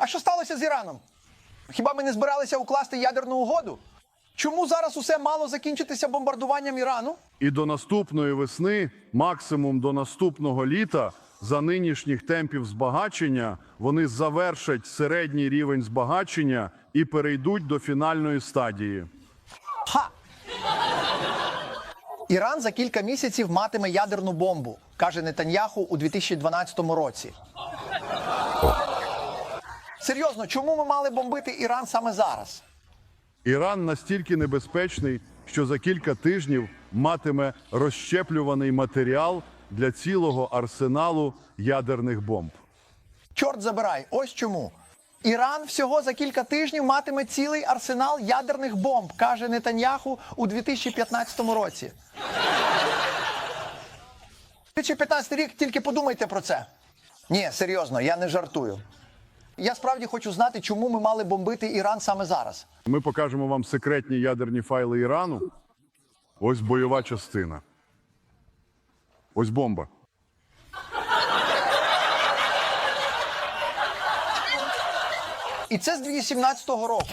А що сталося з Іраном? Хіба ми не збиралися укласти ядерну угоду? Чому зараз усе мало закінчитися бомбардуванням Ірану? І до наступної весни, максимум до наступного літа, за нинішніх темпів збагачення, вони завершать середній рівень збагачення і перейдуть до фінальної стадії. Ха! Іран за кілька місяців матиме ядерну бомбу, каже Нетаньяху у 2012 році. Серйозно, чому ми мали бомбити Іран саме зараз? Іран настільки небезпечний, що за кілька тижнів матиме розщеплюваний матеріал для цілого арсеналу ядерних бомб. Чорт забирай, ось чому. Іран всього за кілька тижнів матиме цілий арсенал ядерних бомб, каже Нетаньяху у 2015 році. 2015 рік, тільки подумайте про це. Ні, серйозно, я не жартую. Я справді хочу знати, чому ми мали бомбити Іран саме зараз. Ми покажемо вам секретні ядерні файли Ірану. Ось бойова частина. Ось бомба. І це з 2017 року.